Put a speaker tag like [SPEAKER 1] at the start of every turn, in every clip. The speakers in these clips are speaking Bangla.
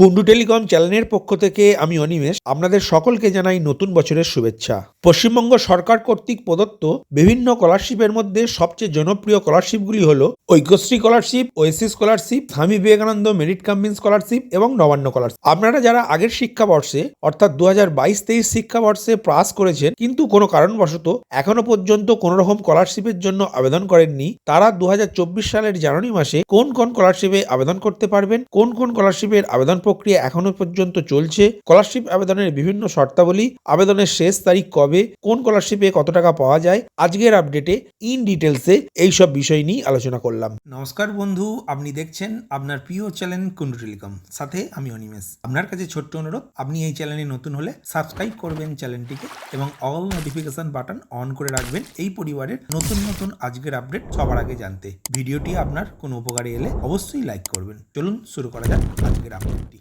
[SPEAKER 1] কুন্ডু টেলিকম চ্যানেলের পক্ষ থেকে আমি অনিমেষ। আপনাদের সকলকে জানাই নতুন বছরের শুভেচ্ছা। পশ্চিমবঙ্গ সরকার কর্তৃক প্রদত্ত বিভিন্ন স্কলারশিপের মধ্যে সবচেয়ে জনপ্রিয় স্কলারশিপগুলি হল ঐক্যশ্রী স্কলারশিপ, ওএসসি স্কলারশিপ, স্বামী বিবেকানন্দ মেরিট কাম্বিন স্কলারশিপ এবং নবান্ন স্কলারশিপ। আপনারা যারা আগের শিক্ষাবর্ষে, অর্থাৎ দু হাজার বাইশ তেইশ শিক্ষাবর্ষে পাস করেছেন, কিন্তু কোনো কারণবশত এখনও পর্যন্ত কোনো রকম স্কলারশিপের জন্য আবেদন করেননি, তারা দু হাজার চব্বিশ সালের জানুয়ারি মাসে কোন কোন স্কলারশিপে আবেদন করতে পারবেন, কোন কোন স্কলারশিপের আবেদন প্রক্রিয়া এখনও পর্যন্ত চলছে। স্কলারশিপ আবেদনের বিভিন্ন শর্তাবলী, আবেদনের শেষ তারিখ কবে, কোন স্কলারশিপে কত টাকা পাওয়া যায়, আজকের আপডেটে ইন ডিটেলসে এই সব বিষয় নিয়ে আলোচনা করলাম। নমস্কার বন্ধু, আপনি দেখছেন আপনার প্রিয় চ্যানেল কুন্ডু টেলিকম। সাথে আমি অনিমেষ। আপনার কাছে ছোট্ট অনুরোধ, আপনি এই চ্যানেলে নতুন হলে সাবস্ক্রাইব করবেন চ্যানেলটিকে এবং অল নোটিফিকেশন বাটন অন করে রাখবেন এই পরিবারের নতুন নতুন আজকের আপডেট সবার আগে জানতে। ভিডিওটি আপনার কোনো উপকারে এলে অবশ্যই লাইক করবেন। চলুন শুরু করা যাক আজকের আপডেটটি।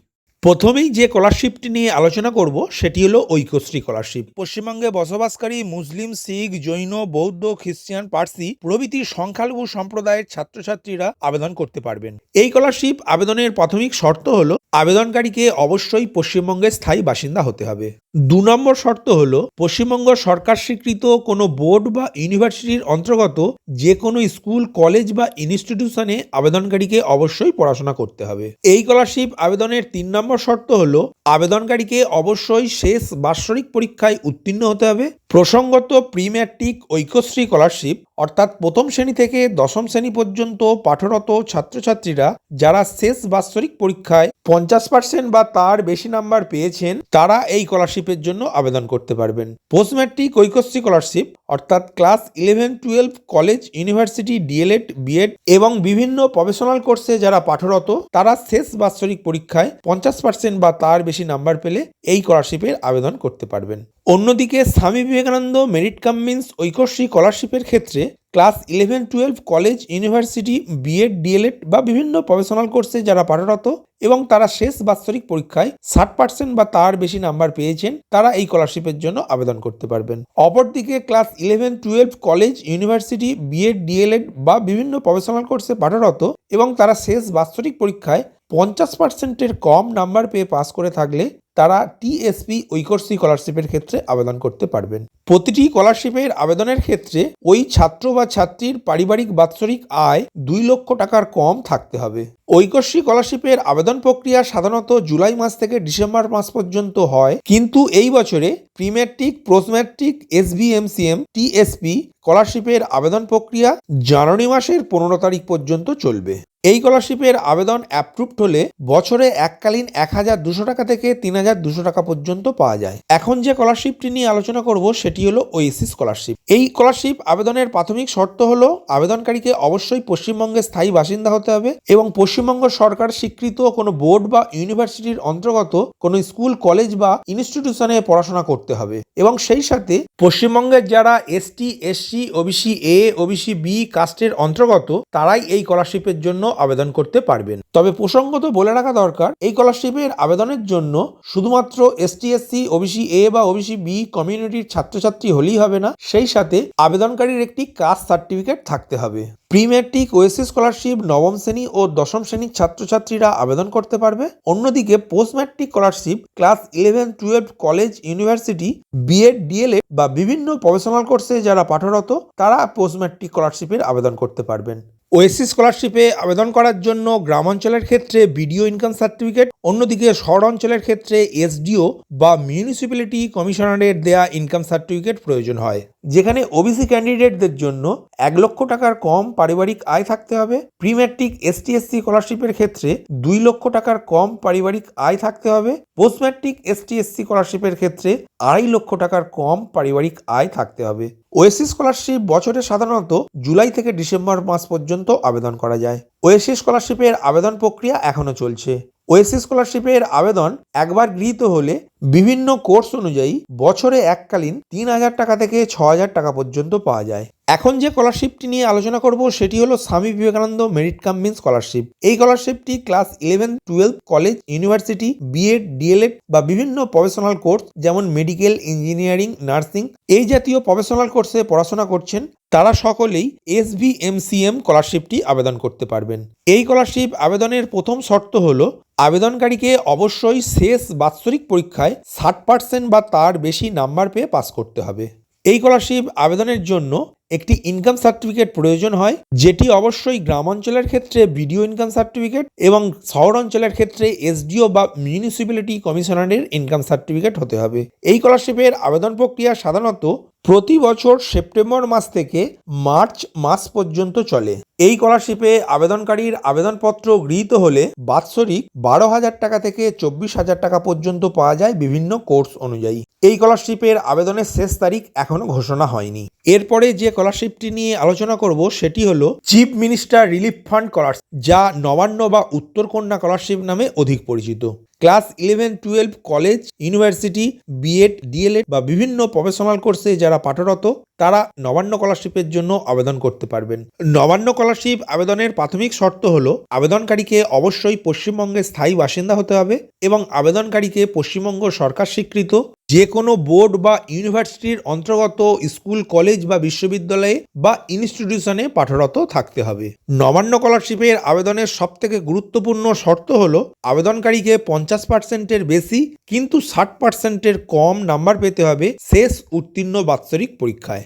[SPEAKER 1] প্রথমেই যে স্কলারশিপটি নিয়ে আলোচনা করব, সেটি হলো ঐক্যশ্রী স্কলারশিপ পশ্চিমবঙ্গে বসবাসকারী মুসলিম, শিখ, জৈন, বৌদ্ধ, খ্রিস্টান, পার্সি প্রভৃতি সংখ্যালঘু সম্প্রদায়ের ছাত্রছাত্রীরা আবেদন করতে পারবেন। এই স্কলারশিপ আবেদনের প্রাথমিক শর্ত হলো, আবেদনকারীকে অবশ্যই পশ্চিমবঙ্গের স্থায়ী বাসিন্দা হতে হবে। দু নম্বর শর্ত হল, পশ্চিমবঙ্গ সরকার স্বীকৃত কোনো বোর্ড বা ইউনিভার্সিটির অন্তর্গত যে কোনো স্কুল, কলেজ বা ইনস্টিটিউশনে আবেদনকারীকে অবশ্যই পড়াশোনা করতে হবে। এই স্কলারশিপ আবেদনের তিন নম্বর শর্ত হল, আবেদনকারীকে অবশ্যই শেষ বাৎসরিক পরীক্ষায় উত্তীর্ণ হতে হবে। প্রসঙ্গত প্রি ম্যাট্রিক ঐক্যশ্রী স্কলারশিপ, অর্থাৎ প্রথম শ্রেণি থেকে দশম শ্রেণি পর্যন্ত পাঠরত ছাত্রছাত্রীরা যারা শেষ বাৎসরিক পরীক্ষায় পঞ্চাশ পার্সেন্ট বা তার বেশি নাম্বার পেয়েছেন, তারা এই স্কলারশিপের জন্য আবেদন করতে পারবেন। পোস্ট ম্যাট্রিক ঐক্যশ্রী স্কলারশিপ, অর্থাৎ class eleven twelve, college, university, D El Ed, B Ed এবং বিভিন্ন প্রফেশনাল কোর্সে যারা পাঠরত, তারা শেষ বাৎসরিক পরীক্ষায় পঞ্চাশ পার্সেন্ট বা তার বেশি নাম্বার পেলে এই স্কলারশিপের আবেদন করতে পারবেন। অন্যদিকে স্বামী বিবেকানন্দ মেরিট কামিন্স ঐকশ্রী স্কলারশিপের ক্ষেত্রে class eleven twelve college university B Ed D El Ed বা বিভিন্ন প্রফেশনাল কোর্সে যারা পাঠরত এবং তারা শেষ বাৎসরিক পরীক্ষায় ষাট পার্সেন্ট বা তার বেশি নাম্বার পেয়েছেন, তারা এই স্কলারশিপের জন্য আবেদন করতে পারবেন। অপরদিকে class eleven twelve college university B Ed D El Ed বা বিভিন্ন প্রফেশনাল কোর্সে পাঠরত এবং তারা শেষ বাৎসরিক পরীক্ষায় পঞ্চাশ পার্সেন্টের কম নাম্বার পেয়ে পাস করে থাকলে তারা টিএসপি ঐকর্সি স্কলারশিপের ক্ষেত্রে আবেদন করতে পারবেন। প্রতিটি স্কলারশিপের আবেদনের ক্ষেত্রে ওই ছাত্র বা ছাত্রীর পারিবারিক বাৎসরিক আয় দুই লক্ষ টাকার কম থাকতে হবে। ঐকশ্রী স্কলারশিপের আবেদন প্রক্রিয়া সাধারণত জুলাই মাস থেকে ডিসেম্বর মাস পর্যন্ত হয়, কিন্তু এই বছরে প্রিম্যাট্রিক পোস্টম্যাট্রিক এসবিএমসিএম টিএসপি স্কলারশিপের আবেদন প্রক্রিয়া জানুয়ারি মাসের পনেরো তারিখ পর্যন্ত চলবে। এই স্কলারশিপের আবেদন অ্যাপ্রুভড হলে বছরে এককালীন এক হাজার দুশো টাকা থেকে তিন হাজার দুশো টাকা পর্যন্ত পাওয়া যায়। এখন যে স্কলারশিপটি নিয়ে আলোচনা করব সেটি হলো ওএসি স্কলারশিপ। এই স্কলারশিপ আবেদনের প্রাথমিক শর্ত হলো আবেদনকারীকে অবশ্যই পশ্চিমবঙ্গের স্থায়ী বাসিন্দা হতে হবে এবং পশ্চিমবঙ্গ সরকার স্বীকৃত কোনো বোর্ড বা ইউনিভার্সিটির অন্তর্গত কোনো স্কুল, কলেজ বা ইনস্টিটিউশনে পড়াশোনা করতে হবে এবং সেই সাথে পশ্চিমবঙ্গের যারা ST, SC, OBC, A, OBC, B কাস্টের অন্তর্গত তারাই এই স্কলারশিপের জন্য আবেদন করতে পারবেন। তবে প্রসঙ্গত বলে রাখা দরকার, এই স্কলারশিপের আবেদনের জন্য শুধুমাত্র এসটি, এসসি, ওবিসি, এ বা ওবিসি, বি কমিউনিটির ছাত্রছাত্রী হলেই হবে না, সেই সাথে আবেদনকারীর একটি কাস্ট সার্টিফিকেট থাকতে হবে। প্রি ম্যাট্রিক ওএসসি স্কলারশিপ নবম শ্রেণি ও দশম শ্রেণির ছাত্রছাত্রীরা আবেদন করতে পারবে। অন্যদিকে post matric scholarship class eleven, twelve, college, university, B Ed, D El Ed বা বিভিন্ন প্রফেশনাল কোর্সে যারা পাঠরত, তারা পোস্ট ম্যাট্রিক স্কলারশিপের আবেদন করতে পারবেন। ওএসসি স্কলারশিপে আবেদন করার জন্য গ্রামাঞ্চলের ক্ষেত্রে বিডিও ইনকাম সার্টিফিকেট, অন্যদিকে শহর অঞ্চলের ক্ষেত্রে এসডিও বা মিউনিসিপ্যালিটি কমিশনারের দেয়া ইনকাম সার্টিফিকেট প্রয়োজন হয়। যেখানে ওবিসি ক্যান্ডিডেটদের জন্য এক লক্ষ টাকার কম পারিবারিক আয় থাকতে হবে। প্রি ম্যাট্রিক এসটি এসসি স্কলারশিপের ক্ষেত্রে দুই লক্ষ টাকার কম পারিবারিক আয় থাকতে হবে। পোস্ট ম্যাট্রিক এসটি এসসি স্কলারশিপের ক্ষেত্রে আড়াই লক্ষ টাকার কম পারিবারিক আয় থাকতে হবে। ওএসসি স্কলারশিপ বছরে সাধারণত জুলাই থেকে ডিসেম্বর মাস পর্যন্ত আবেদন করা যায়। ওএসসি স্কলারশিপের আবেদন প্রক্রিয়া এখনও চলছে। ওএসসি স্কলারশিপের আবেদন একবার গৃহীত হলে বিভিন্ন কোর্স অনুযায়ী বছরে এককালীন তিন হাজার টাকা থেকে ছ হাজার টাকা পর্যন্ত পাওয়া যায়। এখন যে স্কলারশিপটি নিয়ে আলোচনা করব, সেটি হলো স্বামী বিবেকানন্দ মেরিট কাম্বিন স্কলারশিপ এই স্কলারশিপটি class eleven twelve college university B Ed D El Ed বা বিভিন্ন প্রফেশনাল কোর্স যেমন মেডিকেল ইঞ্জিনিয়ারিং নার্সিং এই জাতীয় প্রফেশনাল কোর্সে পড়াশোনা করছেন, তারা সকলেই S V M C M স্কলারশিপটি আবেদন করতে পারবেন। এই স্কলারশিপ আবেদনের প্রথম শর্ত হলো, আবেদনকারীকে অবশ্যই শেষ বাৎসরিক পরীক্ষায় ষাট পার্সেন্ট বা তার বেশি নাম্বার পেয়ে পাস করতে হবে। এই স্কলারশিপ আবেদনের জন্য একটি ইনকাম সার্টিফিকেট প্রয়োজন হয়, যেটি অবশ্যই গ্রাম অঞ্চলের ক্ষেত্রে বিডিও ইনকাম সার্টিফিকেট এবং শহর অঞ্চলের ক্ষেত্রে এসডিও বা মিউনিসিপ্যালিটি কমিশনারের ইনকাম সার্টিফিকেট হতে হবে। এই স্কলারশিপের আবেদন প্রক্রিয়া সাধারণত প্রতি বছর সেপ্টেম্বর মাস থেকে মার্চ মাস পর্যন্ত চলে। এই স্কলারশিপে আবেদনকারীর আবেদনপত্র গৃহীত হলে বাৎসরিক বারো হাজার টাকা থেকে চব্বিশ হাজার টাকা পর্যন্ত পাওয়া যায় বিভিন্ন কোর্স অনুযায়ী। এই স্কলারশিপের আবেদনের শেষ তারিখ এখনও ঘোষণা হয়নি। এরপরে যে স্কলারশিপটি নিয়ে আলোচনা করব সেটি হল chief minister relief fund scholarship, যা নবান্ন বা উত্তরকন্যা স্কলারশিপ নামে অধিক পরিচিত। Class eleven, twelve, college, university, B Ed, D El Ed বা বিভিন্ন প্রফেশনাল কোর্সে যারা পাঠরত তারা নবান্ন স্কলারশিপের জন্য আবেদন করতে পারবেন। নবান্ন স্কলারশিপ আবেদনের প্রাথমিক শর্ত হলো, আবেদনকারীকে অবশ্যই পশ্চিমবঙ্গের স্থায়ী বাসিন্দা হতে হবে এবং আবেদনকারীকে পশ্চিমবঙ্গ সরকার স্বীকৃত। যে কোনো বোর্ড বা ইউনিভার্সিটির অন্তর্গত স্কুল, কলেজ বা বিশ্ববিদ্যালয়ে বা ইনস্টিটিউশনে পাঠরত থাকতে হবে। নবান্ন স্কলারশিপের আবেদনের সবথেকে গুরুত্বপূর্ণ শর্ত হল, আবেদনকারীকে পঞ্চাশ পার্সেন্টের বেশি কিন্তু ষাট পার্সেন্টের কম নাম্বার পেতে হবে শেষ উত্তীর্ণ বাৎসরিক পরীক্ষায়।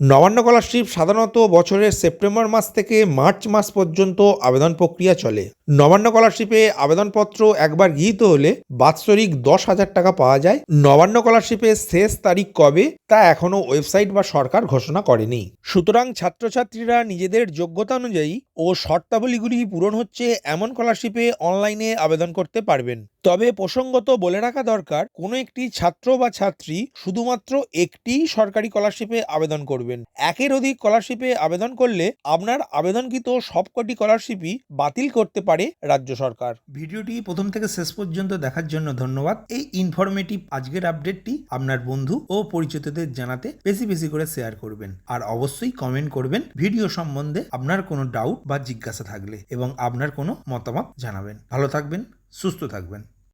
[SPEAKER 1] নবান্ন স্কলারশিপ সাধারণত বছরের সেপ্টেম্বর মাস থেকে মার্চ মাস পর্যন্ত আবেদন প্রক্রিয়া চলে। নবান্ন স্কলারশিপে আবেদনপত্র একবার গৃহীত হলে বাৎসরিক দশ হাজার টাকা পাওয়া যায়। নবান্ন স্কলারশিপের শেষ তারিখ কবে তা এখনও ওয়েবসাইট বা সরকার ঘোষণা করেনি। সুতরাং ছাত্রছাত্রীরা নিজেদের যোগ্যতা অনুযায়ী ও শর্তাবলীগুলি পূরণ হচ্ছে এমন স্কলারশিপে অনলাইনে আবেদন করতে পারবেন। তবে প্রসঙ্গত বলে রাখা দরকার, কোনো একটি ছাত্র বা ছাত্রী শুধুমাত্র একটি সরকারি স্কলারশিপে আবেদন করবেন। একের অধিক স্কলারশিপে আবেদন করলে আপনার আবেদনকৃত সবকটি স্কলারশিপই বাতিল করতে পারে রাজ্য সরকার। ভিডিওটি প্রথম থেকে শেষ পর্যন্ত দেখার জন্য ধন্যবাদ। এই ইনফরমেটিভ আজকের আপডেটটি আপনার বন্ধু ও পরিচিতদের জানাতে বেশি বেশি করে শেয়ার করবেন। আর অবশ্যই কমেন্ট করবেন ভিডিও সম্বন্ধে আপনার কোনো ডাউট বা জিজ্ঞাসা থাকলে এবং আপনার কোনো মতামত জানাবেন। ভালো থাকবেন, সুস্থ থাকবেন।